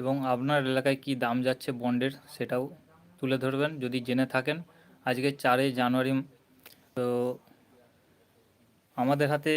এবং আপনার এলাকায় কি দাম যাচ্ছে বন্ডের সেটাও তুলে ধরবেন, যদি জেনে থাকেন। আজকে চারই জানুয়ারি, তো আমাদের হাতে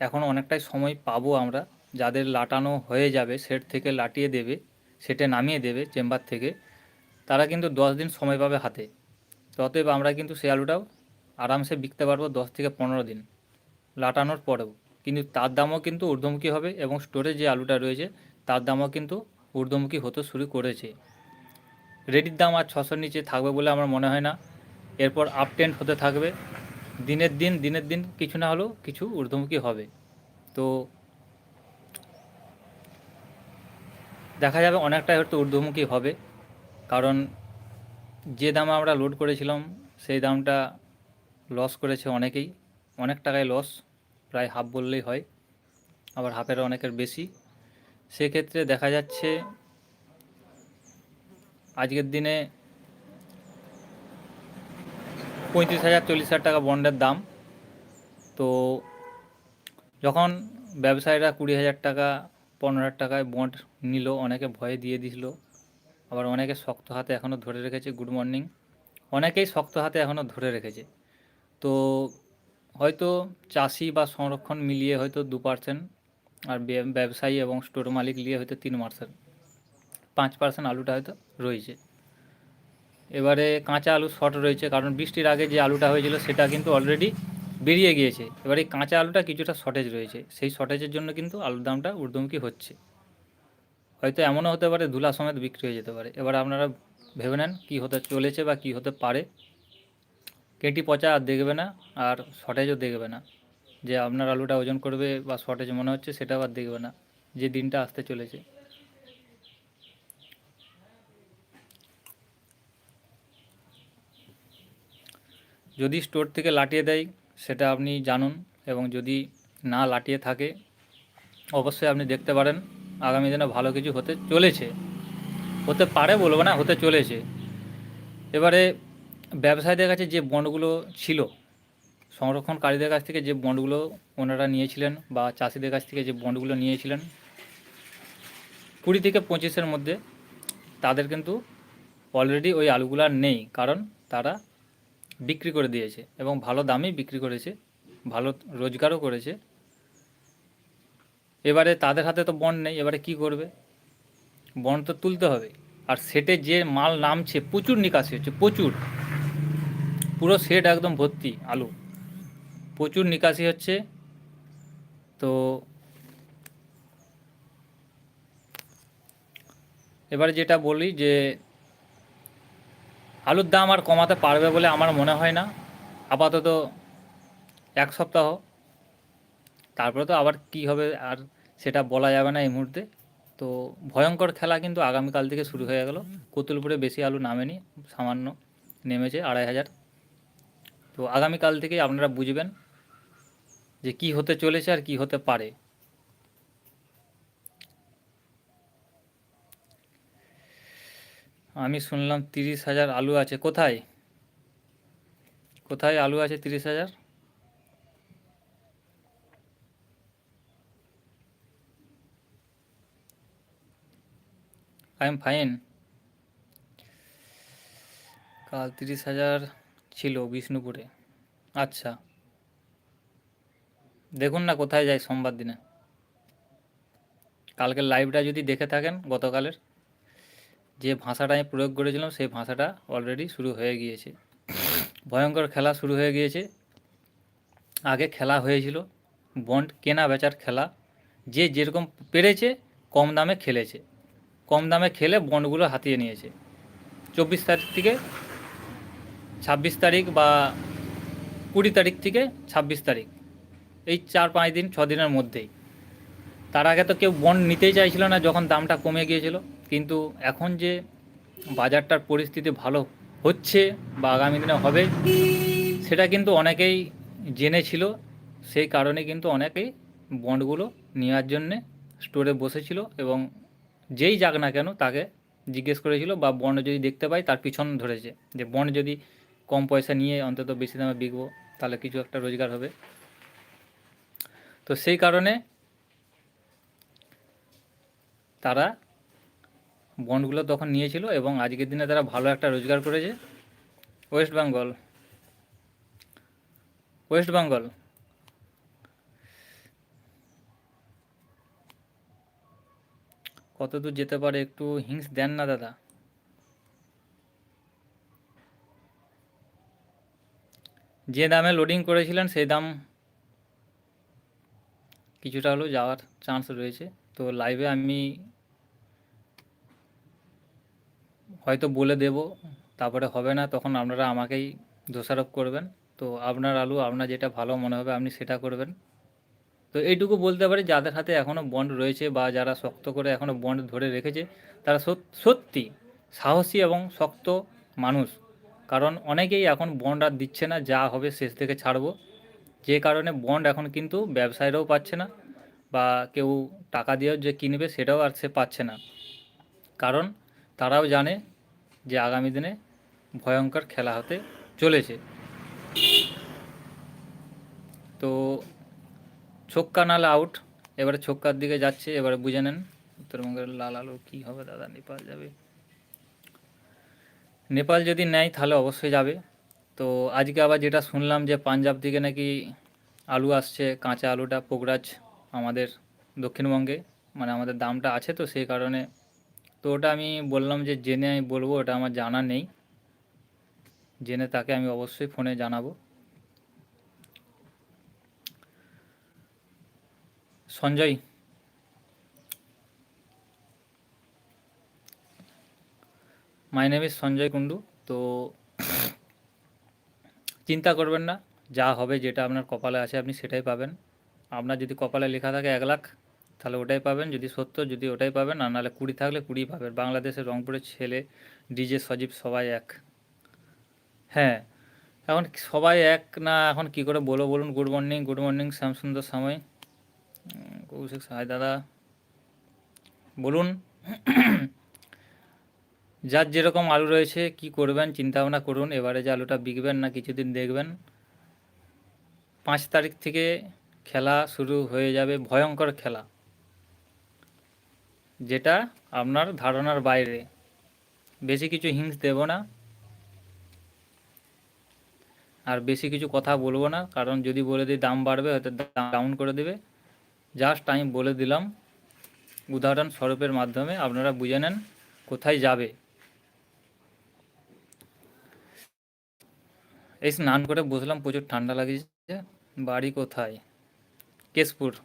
এখন অনেকটাই সময় পাবো আমরা। যাদের লাটানো হয়ে যাবে, সেট থেকে লাটিয়ে দেবে, সেটে নামিয়ে দেবে চেম্বার থেকে, তারা কিন্তু দশ দিন সময় পাবে হাতে। অতএব আমরা কিন্তু সেই আলুটাও আরামসে বিকতে পারব দশ থেকে পনেরো দিন। লাটানোর পরেও। কিন্তু তার দামও কিন্তু ঊর্ধ্বমুখী হবে এবং স্টোরে যে আলুটা রয়েছে তার দামও কিন্তু ঊর্ধ্বমুখী হতে শুরু করেছে। রেডির দাম আর ছশোর নিচে থাকবে বলে আমার মনে হয় না। এরপর আপ টেন্ট হতে থাকবে। দিনের দিন দিনের দিন কিছু না হলেও কিছু ঊর্ধ্বমুখী হবে। তো দেখা যাবে অনেকটাই হয়তো ঊর্ধ্বমুখী হবে। কারণ যে দামে আমরা লোড করেছিলাম, সেই দামটা লস করেছে অনেকেই। অনেক টাকায় লস প্রায় হাফ বললেই হয়। আবার হাফের অনেকের বেশি। সেক্ষেত্রে দেখা যাচ্ছে আজকের দিনে পঁয়ত্রিশ হাজার, চল্লিশ হাজার টাকা বন্ডের দাম। তো যখন ব্যবসায়ীরা কুড়ি হাজার টাকা, পনেরো হাজার টাকায় বন্ড নিল, অনেকে ভয়ে দিয়ে দিছিল আবার অনেকে শক্ত হাতে এখনও ধরে রেখেছে, গুড মর্নিং, অনেকেই শক্ত হাতে এখনও ধরে রেখেছে। তো হয়তো চাষি বা সংরক্ষণ মিলিয়ে হয়তো দু পার্সেন্ট আর ব্যবসায়ী এবং স্টোর মালিক নিয়ে হয়তো তিন পার্সেন্ট পাঁচ পার্সেন্ট আলুটা হয়তো রয়েছে। এবারে কাঁচা আলু শর্ট রয়েছে, কারণ বৃষ্টির আগে যে আলুটা হয়েছিল সেটা কিন্তু অলরেডি বেরিয়ে গিয়েছে। এবারে কাঁচা আলুটা কিছুটা শর্টেজ রয়েছে। সেই শর্টেজের জন্য কিন্তু আলুর দামটা ঊর্ধ্বমুখী হচ্ছে। হয়তো এমনও হতে পারে, ধুলা সমেত বিক্রি হয়ে যেতে পারে। এবার আপনারা ভেবে নেন কী হতে চলেছে বা কী হতে পারে। কেটি পচা আর দেখবে না, আর শর্টেজও দেখবে না। যে আপনার আলুটা ওজন করবে বা শর্টেজ মনে হচ্ছে সেটাও আর দেখবে না। যে দিনটা আসতে চলেছে। যদি স্টোর থেকে লাটিয়ে দেয়, সেটা আপনি জানুন এবং যদি না লাটিয়ে থাকে, অবশ্যই আপনি দেখতে পারেন, আগামী দিনে ভালো কিছু হতে চলেছে। হতে পারে বলব না, হতে চলেছে। এবারে ব্যবসায়ীদের কাছে যে বন্ডগুলো ছিল সংরক্ষণকারীদের কাছ থেকে যে বন্ডগুলো ওনারা নিয়েছিলেন বা চাষিদের কাছ থেকে যে বন্ডগুলো নিয়েছিলেন, কুড়ি থেকে পঁচিশের মধ্যে তাদের কিন্তু অলরেডি ওই আলুগুলো নেই, কারণ তারা বিক্রি করে দিয়েছে এবং ভালো দামেই বিক্রি করেছে, ভালো রোজগারও করেছে। এবারে তাদের হাতে তো বন্ড নেই, এবারে কি করবে? বন্ড তো তুলতে হবে। আর সেটে যে মাল নামছে, প্রচুর নিকাশি হচ্ছে, প্রচুর। পুরো সেট একদম ভর্তি আলু। প্রচুর নিকাশি হচ্ছে। তো এবারে যেটা বলি যে, আলুর দাম আর কমাতে পারবে বলে আমার মনে হয় না। আপাতত এক সপ্তাহ। তারপরে তো আবার কি হবে আর সেটা বলা যাবে না এই মুহূর্তে। তো ভয়ঙ্কর খেলা কিন্তু আগামীকাল থেকে শুরু হয়ে গেল। কতুলপুরে বেশি আলু নামেনি, সামান্য নেমেছে আড়াই হাজার। তো আগামীকাল থেকেই আপনারা বুঝবেন। যে কি হতে চলেছে আর কি হতে পারে। আমি শুনলাম তিরিশ হাজার আলু আছে। কোথায়? কোথায় আলু আছে তিরিশ হাজার? আই এম ফাইন কাল তিরিশ হাজার ছিল বিষ্ণুপুরে। আচ্ছা। দেখুন না কোথায় যায় সোমবার দিনে। কালকের লাইভটা যদি দেখে থাকেন গতকালের, যে ভাষাটা আমি প্রয়োগ করেছিলাম, সেই ভাষাটা অলরেডি শুরু হয়ে গিয়েছে। ভয়ঙ্কর খেলা শুরু হয়ে গিয়েছে। আগে খেলা হয়েছিল, বন্ড কেনা বেচার খেলা। যে যেরকম পেরেছে, কম দামে খেলেছে। কম দামে খেলে বন্ডগুলো হাতিয়ে নিয়েছে। চব্বিশ তারিখ থেকে ছাব্বিশ তারিখ বা কুড়ি তারিখ থেকে ছাব্বিশ তারিখ। এই চার পাঁচ দিন, ছ দিনের মধ্যেই। তার আগে তো কেউ বন্ড নিতেই চাইছিল না যখন দামটা কমে গিয়েছিল। কিন্তু এখন যে বাজারটার পরিস্থিতি ভালো হচ্ছে বা আগামী দিনে হবে, সেটা কিন্তু অনেকেই জেনেছিল। সেই কারণে কিন্তু অনেকেই বন্ডগুলো নেওয়ার জন্যে স্টোরে বসেছিল এবং যেই যাক না কেন তাকে জিজ্ঞেস করেছিল বা বন্ড যদি দেখতে পাই তার পিছন ধরেছে। যে বন্ড যদি কম পয়সা নিয়ে অন্তত বেশি দামে বিকবো, তাহলে কিছু একটা রোজগার হবে। তো সেই কারণে তারা বন্ডগুলো তখন নিয়েছিল এবং আজকের দিনে তারা ভালো একটা রোজগার করেছে। ওয়েস্ট বেঙ্গল। ওয়েস্ট বেঙ্গল। কত দূর যেতে পারে একটু হিংস দেন না দাদা। যে দামে লোডিং করেছিলেন সেই দাম কিছুটা হলেও যাওয়ার চান্স রয়েছে। তো লাইভে আমি হয়তো বলে দেব, তারপরে হবে না, তখন আপনারা আমাকেই দোষারোপ করবেন। তো আপনার আলু, আপনার যেটা ভালো মনে হবে, আপনি সেটা করবেন। তো এইটুকু বলতে পারি, যাদের হাতে এখনও বন্ড রয়েছে বা যারা শক্ত করে এখনও বন্ড ধরে রেখেছে, তারা সত- সত্যি সাহসী এবং শক্ত মানুষ। কারণ অনেকেই এখন বন্ড আর দিচ্ছে না, যা হবে শেষ থেকে ছাড়বো। যে কারণে বন্ড এখন কিন্তু ব্যবসায়ীরাও পাচ্ছে না বা কেউ টাকা দিয়েও যে কিনবে সেটাও আর সে পাচ্ছে না। কারণ তারাও জানে যে আগামী দিনে ভয়ঙ্কর খেলা হতে চলেছে। তো ছক্কা নালে আউট এবারে ছক্কার দিকে যাচ্ছে, এবারে বুঝে নেন উত্তরবঙ্গের লাল আলু কী হবে, দাদা, নেপাল যাবে। নেপাল যদি নেয় তাহলে অবশ্যই যাবে। তো আজকে আবার যেটা শুনলাম যে পাঞ্জাব থেকে নাকি আলু আসছে, কাঁচা আলুটা পোকরাজ আমাদের দক্ষিণবঙ্গে মানে আমাদের দামটা আছে তো সেই কারণে। তো ওটা আমি বললাম যে জেনে আমি বলব, ওটা আমার জানা নেই। জেনে তাকে আমি অবশ্যই ফোনে জানাব। Sanjay. My name is Sanjay Kundu তো চিন্তা করবেন না, যা হবে যেটা আপনার কপালে আছে আপনি সেটাই পাবেন। আপনার যদি কপালে লেখা থাকে এক লাখ, তাহলে ওটাই পাবেন, যদি সত্তর, যদি ওটাই পাবেন, আর নাহলে কুড়ি থাকলে কুড়ি পাবেন। বাংলাদেশের রংপুরের ছেলে, ডিজে সজীব সবাই এক। হ্যাঁ এখন সবাই এক না, এখন কি করে বলো বলুন? Good morning good morning Shyamsundar সময় কৌশিক সাহায় দাদা, বলুন। যার যেরকম আলু রয়েছে, কি করবেন? চিন্তা ভাবনা করুন, এবারে যে আলুটা বিকবেন না, কিছুদিন দেখবেন। পাঁচ তারিখ থেকে খেলা শুরু হয়ে যাবে, ভয়ঙ্কর খেলা। যেটা আপনার ধারণার বাইরে। বেশি কিছু হিংস দেব না। আর বেশি কিছু কথা বলব না, কারণ যদি বলে দিই দাম বাড়বে, হয়তো ডাউন করে দেবে। জাস্ট আমি বলে দিলাম। উদাহরণ স্বরূপের মাধ্যমে আপনারা বুঝে নেন কোথায় যাবে। এই স্নান করে বসলাম, প্রচুর ঠান্ডা লাগিয়েছে বাড়ি কোথায়? কেশপুর।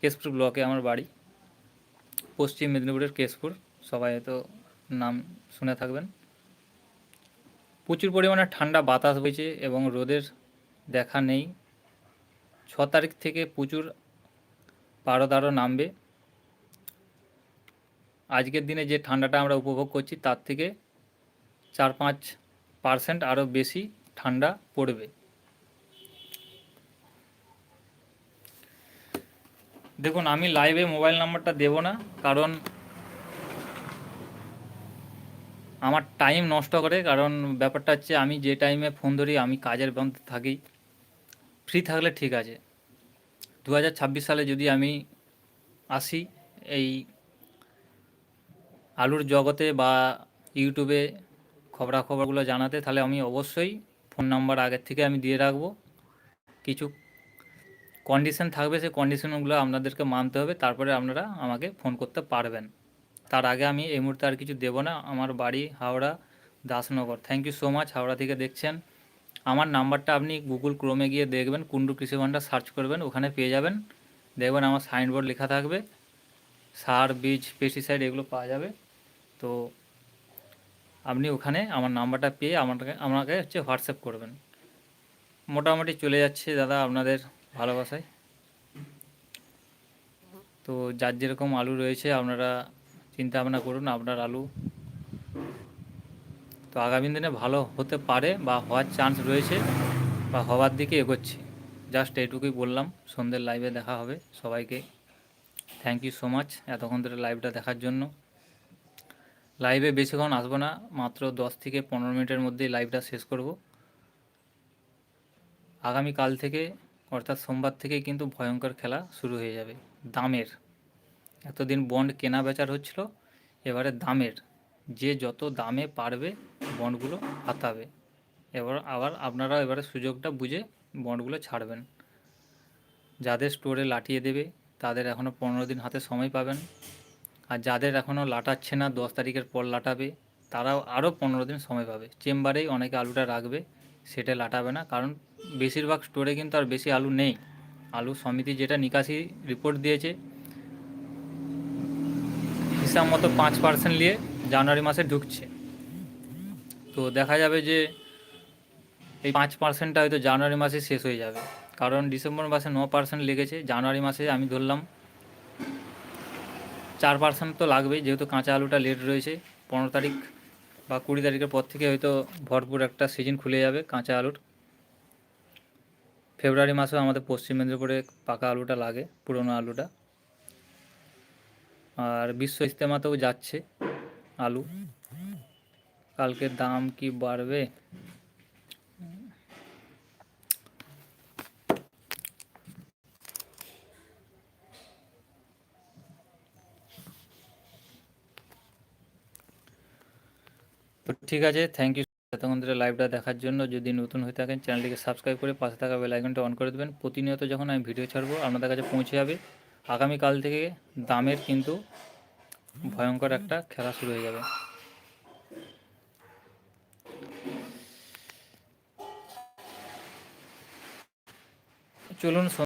কেশপুর ব্লকে আমার বাড়ি। পশ্চিম মেদিনীপুরের কেশপুর। সবাই হয়তো নাম শুনে থাকবেন। প্রচুর পরিমাণে ঠান্ডা বাতাস বইছে এবং রোদের দেখা নেই। ছ তারিখ থেকে প্রচুর পারদ আরও নামবে। আজকের দিনে যে ঠান্ডাটা আমরা উপভোগ করছি, তার থেকে চার পাঁচ পার্সেন্ট আরও বেশি। ঠান্ডা পড়বে। দেখুন, আমি লাইভে মোবাইল নাম্বারটা দেব না, কারণ আমার টাইম নষ্ট করে, কারণ ব্যাপারটা হচ্ছে আমি যে টাইমে ফোন ধরি, আমি কাজের বন্ধ থাকি। ফ্রি থাকলে ঠিক আছে। দু হাজার ছাব্বিশ সালে যদি আমি আসি এই আলুর জগতে বা ইউটিউবে খবরাখবরগুলো জানাতে, তাহলে আমি অবশ্যই ফোন নাম্বার আগের থেকে আমি দিয়ে রাখব। কিছু কন্ডিশন থাকবে, সেই কন্ডিশনগুলো আপনাদেরকে মানতে হবে, তারপরে আপনারা আমাকে ফোন করতে পারবেন। তার আগে আমি এই মুহূর্তে আর কিছু দেবো না। আমার বাড়ি Howrah Dasnagar. Thank you so much Howrah থেকে দেখছেন। আমার নাম্বারটা আপনি গুগল ক্রোমে গিয়ে দেখবেন, কুন্ডু কৃষি ভাণ্ডার সার্চ করবেন, ওখানে পেয়ে যাবেন। দেখবেন আমার সাইনবোর্ড লেখা থাকবে। সার, বীজ পেস্টিসাইড এগুলো পাওয়া যাবে। তো আপনি ওখানে আমার নাম্বারটা পেয়ে আমাকে আমাকে হচ্ছে হোয়াটসঅ্যাপ করবেন। মোটামুটি চলে যাচ্ছে দাদা আপনাদের ভালোবাসায়। তো যার যেরকম আলু রয়েছে আপনারা চিন্তা ভাবনা করুন, আপনার আলু তো আগামী দিনে ভালো হতে পারে বা হওয়ার চান্স রয়েছে বা হওয়ার দিকে এগোচ্ছে। জাস্ট এইটুকুই বললাম, সন্ধ্যের লাইভে দেখা হবে সবাইকে। থ্যাংক ইউ সো মাচ এতক্ষণ ধরে লাইভটা দেখার জন্য। লাইভে বেশিক্ষণ আসব না, মাত্র দশ থেকে পনেরো মিনিটের মধ্যেই লাইভটা শেষ করব। আগামীকাল থেকে, অর্থাৎ সোমবার থেকেই কিন্তু ভয়ঙ্কর খেলা শুরু হয়ে যাবে। দামের, এতদিন বন্ড কেনা বেচার হচ্ছিল, এবারে দামের। যে যত দামে পারবে বন্ডগুলো হাতাবে। এবার আবার আপনারা এবারে সুযোগটা বুঝে বন্ডগুলো ছাড়বেন। যাদের স্টোরে লাটিয়ে দেবে, তাদের এখনও পনেরো দিন হাতে সময় পাবেন। আর যাদের এখনও লাটাচ্ছে না, দশ তারিখের পর লাটাবে, তারাও আরও পনেরো দিন সময় পাবে। চেম্বারেই অনেকে আলুটা রাখবে, সেটা লাটাবে না। কারণ বেশিরভাগ স্টোরে কিন্তু আর বেশি আলু নেই। আলু সমিতি যেটা নিকাশি রিপোর্ট দিয়েছে, হিসাব মতো পাঁচ পার্সেন্ট নিয়ে জানুয়ারি মাসে ঢুকছে। তো দেখা যাবে যে এই পাঁচ পার্সেন্টটা হয়তো জানুয়ারি মাসে শেষ হয়ে যাবে। কারণ ডিসেম্বর মাসে ন পার্সেন্ট লেগেছে। জানুয়ারি মাসে আমি ধরলাম চার পার্সেন্ট তো লাগবেই, যেহেতু কাঁচা আলুটা লেট রয়েছে। পনেরো তারিখ বা কুড়ি তারিখের পর থেকে হয়তো ভরপুর একটা সিজন খুলে যাবে কাঁচা আলুর। ফেব্রুয়ারি মাসেও আমাদের পশ্চিম মেদিনীপুরে পাকা আলুটা লাগে, পুরনো আলুটা। আর বিশ্ব ইস্তেমাতেও যাচ্ছে আলু। কালকের দাম কি বাড়বে? ঠিক আছে থ্যাংক ইউ এতক্ষণ লাইভটা দেখার জন্য যদি নতুন হয়ে থাকেন, চ্যানেলটিকে সাবস্ক্রাইব করে পাশে থাকা বেল আইকনটা অন করে দেবেন। প্রতিনিয়ত যখন আমি ভিডিও ছাড়বো, আপনাদের কাছে পৌঁছে যাবে। আগামীকাল থেকে দামের কিন্তু ভয়ঙ্কর একটা খেলা শুরু হয়ে যাবে। চলুন